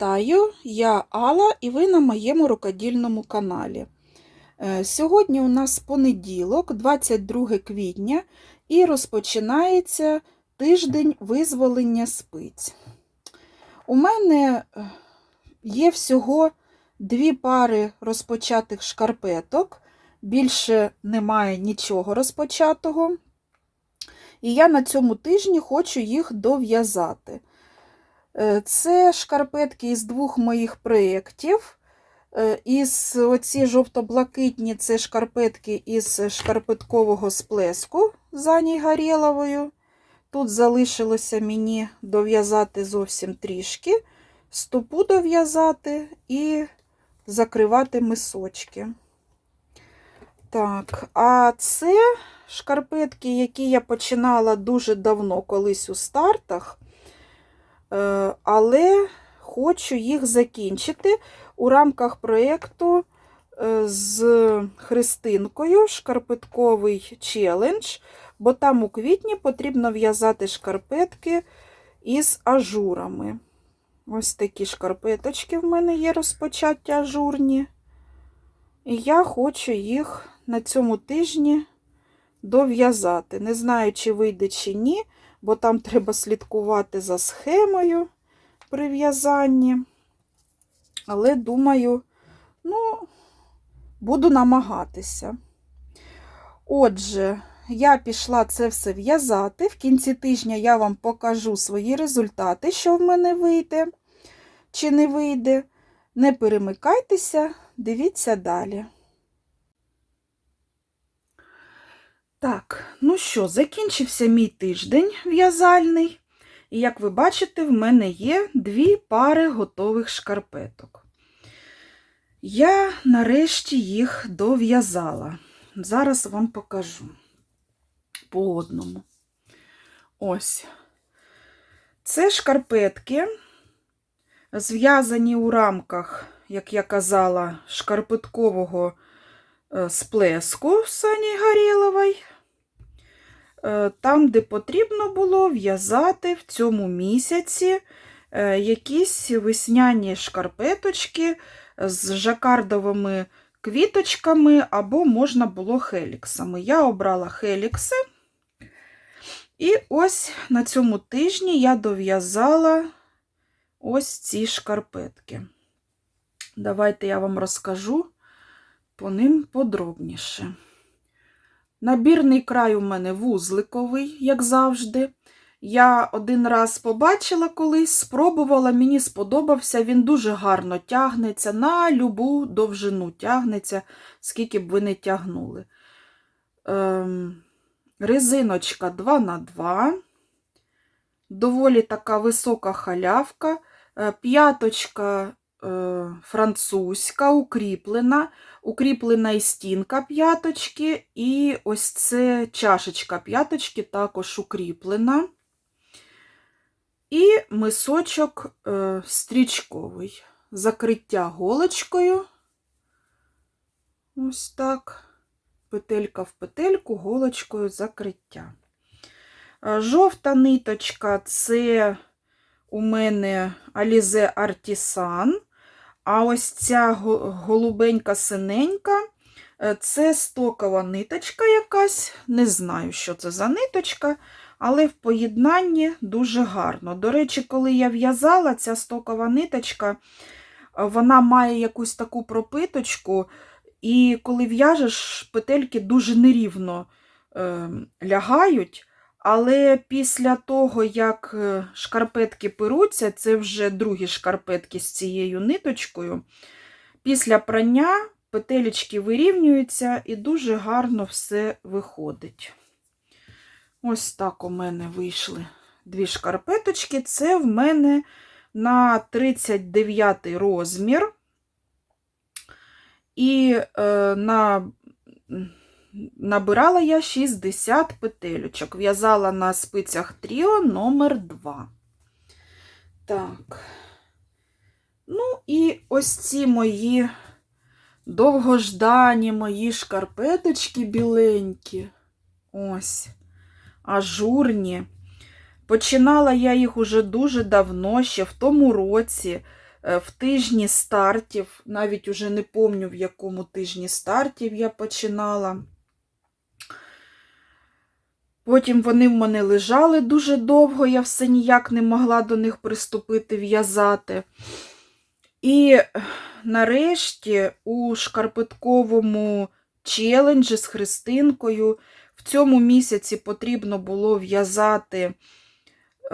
Вітаю, я Алла і ви на моєму рукодільному каналі. Е, Сьогодні у нас понеділок, 22 квітня, і розпочинається тиждень визволення спиць. У мене е, є всього дві пари розпочатих шкарпеток, більше немає нічого розпочатого. І я на цьому тижні хочу їх дов'язати. Е, Це шкарпетки із двох моїх проєктів. Е, Із оці жовто-блакитні це шкарпетки із шкарпеткового сплеску з Ані Гарєловою. Тут залишилося мені дов'язати зовсім трішки, стопу дов'язати і закривати мисочки. Так, а це шкарпетки, які я починала дуже давно колись у стартах. Е, але хочу їх закінчити у рамках проєкту е, з Христинкою шкарпетковий челендж, бо там у квітні потрібно в'язати шкарпетки із ажурами. Ось такі шкарпеточки в мене є розпочаті ажурні. І я хочу їх на цьому тижні дов'язати. Не знаю, чи вийде, чи ні бо там треба слідкувати за схемою при в'язанні. Але, думаю, ну, буду намагатися. Отже, я пішла це все в'язати. В кінці тижня я вам покажу свої результати, що в мене вийде, чи не вийде. Не перемикайтеся, дивіться далі. Так, ну що, закінчився мій тиждень в'язальний. І, як ви бачите, в мене є дві пари готових шкарпеток. Я нарешті їх дов'язала. Зараз вам покажу по одному. Ось. Це шкарпетки, зв'язані у рамках, як я казала, шкарпеткового сплеску Сані Горєлової. Там, де потрібно було в'язати в цьому місяці е, якісь весняні шкарпеточки з жакардовими квіточками, або можна було хеліксами. Я обрала хелікси. І ось на цьому тижні я дов'язала ось ці шкарпетки. Давайте я вам розкажу по ним подробніше. Набірний край у мене вузликовий, як завжди. Я один раз побачила колись, спробувала, мені сподобався, він дуже гарно тягнеться, на любу довжину тягнеться, скільки б ви не тягнули. Ем, резиночка 2х2, доволі така висока халявка, е, п'яточка французька, укріплена укріплена і стінка п'яточки, і ось це чашечка п'яточки також укріплена. І мисочок е, стрічковий. Закриття голочкою. Ось так. Петелька в петельку, голочкою закриття. Е, жовта ниточка це у мене Alize Artisan. А ось ця голубенька синенька е, це стокова ниточка якась. Не знаю, що це за ниточка, але в поєднанні дуже гарно. До речі, коли я в'язала, ця стокова ниточка, е, вона має якусь таку пропиточку, і коли в'яжеш, петельки дуже нерівно е, лягають. Але після того, як е, шкарпетки перуться, це вже другі шкарпетки з цією ниточкою. Після прання петелечки вирівнюються і дуже гарно все виходить. Ось так у мене вийшли дві шкарпеточки. Це в мене на 39 розмір. І е, на Набирала я 60 петелючок. В'язала на спицях Тріо номер 2 Так. Ну, і ось ці мої довгождані мої шкарпеточки біленькі. Ось, ажурні. Починала я їх уже дуже давно, ще в тому році. е, в тижні стартів, навіть уже не помню, в якому тижні стартів я починала. Потім вони в мене лежали дуже довго, я все ніяк не могла до них приступити в'язати. І нарешті у шкарпетковому челенджі з Христинкою в цьому місяці потрібно було в'язати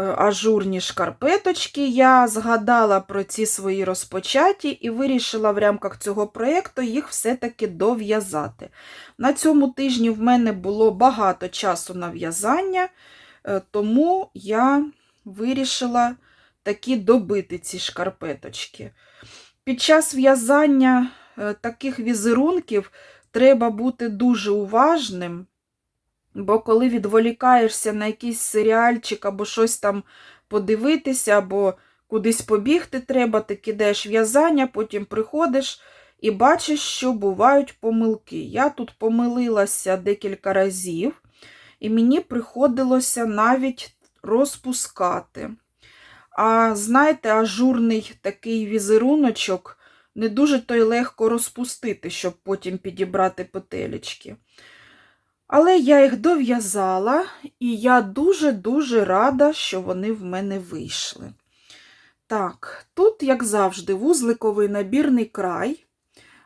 ажурні шкарпеточки. Я згадала про ці свої розпочаті і вирішила в рамках цього проєкту їх все-таки дов'язати. На цьому тижні в мене було багато часу на в'язання, е, тому я вирішила таки добити ці шкарпеточки. Під час в'язання е, таких візерунків треба бути дуже уважним, бо коли відволікаєшся на якийсь серіальчик або щось там подивитися, або кудись побігти треба, ти кидаєш в'язання, потім приходиш і бачиш, що бувають помилки. Я тут помилилася декілька разів, і мені приходилося навіть розпускати. А знаєте, ажурний такий візеруночок не дуже то й легко розпустити, щоб потім підібрати петелечки. Але я їх дов'язала, і я дуже-дуже рада, що вони в мене вийшли. Так, тут, як завжди, вузликовий набірний край,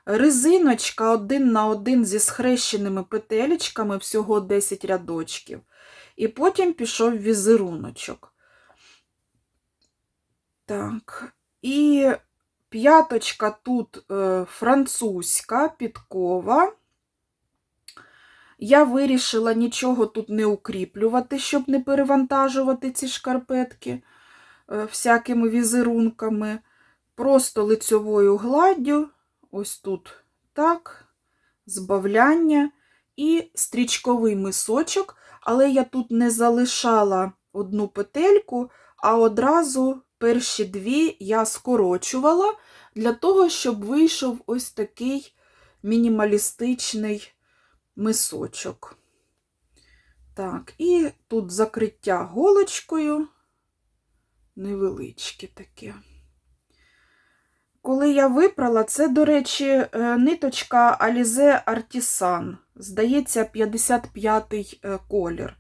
резиночка один на один зі схрещеними петелечками, всього 10 рядочків. І потім пішов візеруночок. Так, і п'яточка тут е, французька, підкова. Я вирішила нічого тут не укріплювати, щоб не перевантажувати ці шкарпетки е, всякими візерунками. Просто лицьовою гладдю, ось тут так, збавляння і стрічковий мисочок, але я тут не залишала одну петельку, а одразу перші дві я скорочувала для того, щоб вийшов ось такий мінімалістичний мисочок. Так, і тут закриття голочкою, невеличке таке. Коли я випрала, це, до речі, е, ниточка Alize Artisan, здається, 55-й е, колір.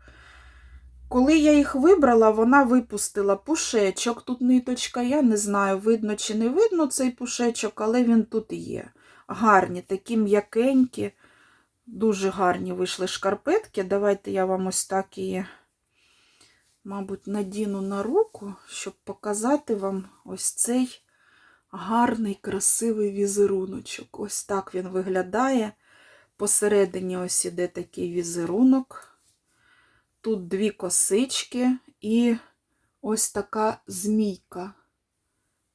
Коли я їх вибрала, вона випустила пушечок. Тут ниточка, я не знаю, видно чи не видно цей пушечок, але він тут є. Гарні, такі м'якенькі, дуже гарні вийшли шкарпетки. Давайте я вам ось так її, мабуть, надіну на руку, щоб показати вам ось цей гарний, красивий візеруночок. Ось так він виглядає. Посередині ось іде такий візерунок. Тут дві косички і ось така змійка.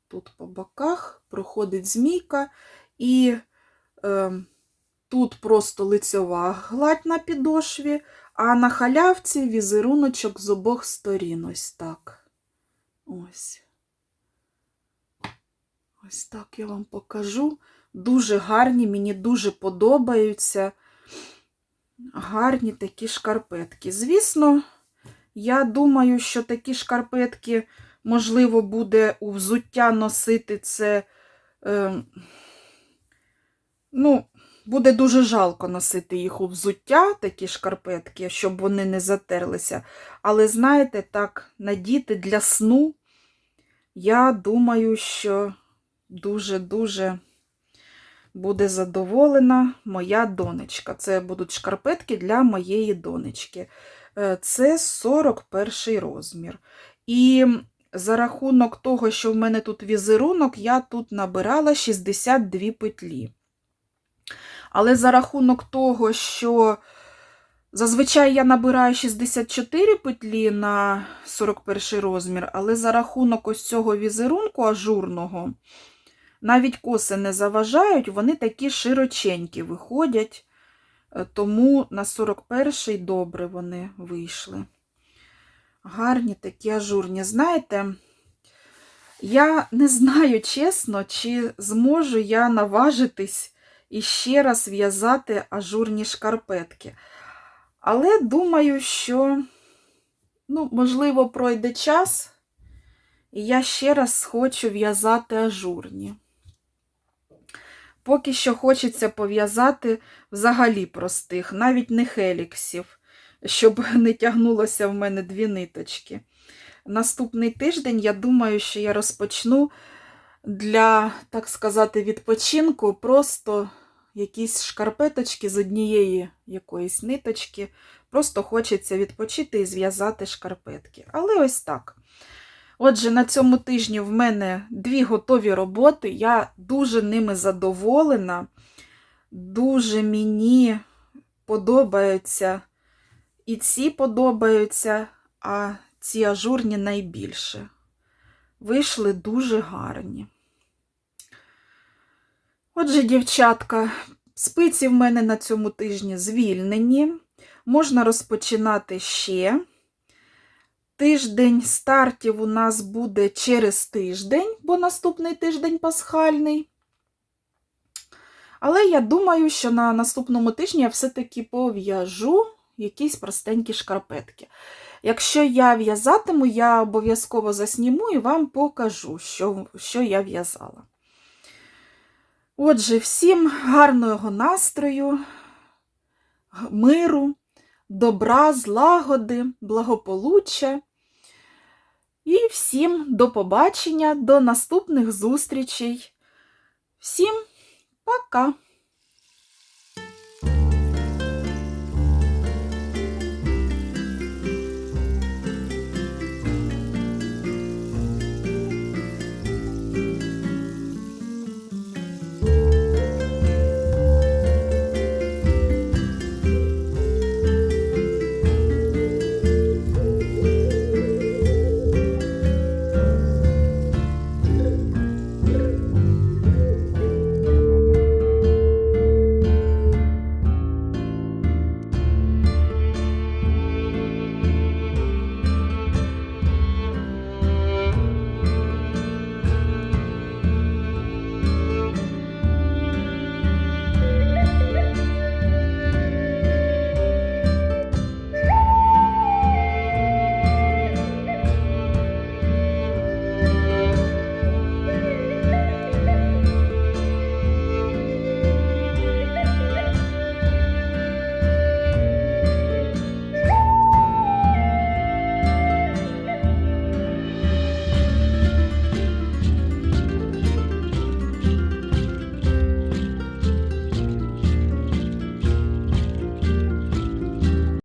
Тут по боках проходить змійка, і е, тут просто лицьова гладь на підошві, а на халявці візеруночок з обох сторін. Ось так. Ось. Ось так я вам покажу. Дуже гарні, мені дуже подобаються гарні такі шкарпетки. Звісно, я думаю, що такі шкарпетки, можливо, буде у взуття носити це. Е, ну, буде дуже жалко носити їх у взуття, такі шкарпетки, щоб вони не затерлися. Але, знаєте, так, надіти для сну, я думаю, що дуже-дуже буде задоволена моя донечка. Це будуть шкарпетки для моєї донечки. Е, це 41 розмір. І за рахунок того, що в мене тут візерунок, я тут набирала 62 петлі. Але за рахунок того, що зазвичай я набираю 64 петлі на 41 розмір, але за рахунок ось цього візерунку ажурного, навіть коси не заважають, вони такі широченькі виходять, е, тому на 41-й добре вони вийшли. Гарні такі ажурні. Знаєте, я не знаю, чесно, чи зможу я наважитись і ще раз в'язати ажурні шкарпетки. Але думаю, що, ну, можливо, пройде час, І я ще раз хочу в'язати ажурні. Поки що хочеться пов'язати взагалі простих, навіть не хеліксів, щоб не тягнулося в мене дві ниточки. Наступний тиждень, я думаю, що я розпочну для, так сказати, відпочинку просто якісь шкарпеточки з однієї якоїсь ниточки. Просто хочеться відпочити і зв'язати шкарпетки. Але ось так. Отже, на цьому тижні в мене дві готові роботи. Я дуже ними задоволена. Дуже мені подобаються. І ці подобаються, а ці ажурні найбільше. Вийшли дуже гарні. Отже, дівчатка, спиці в мене на цьому тижні звільнені. Можна розпочинати ще. Тиждень стартів у нас буде через тиждень, бо наступний тиждень пасхальний. Але я думаю, що на наступному тижні я все-таки пов'яжу якісь простенькі шкарпетки. Якщо я в'язатиму, я обов'язково засніму і вам покажу, що, що я в'язала. Отже, всім гарного настрою, миру, добра, злагоди, благополуччя. І всім до побачення, до наступних зустрічей. Всім пока!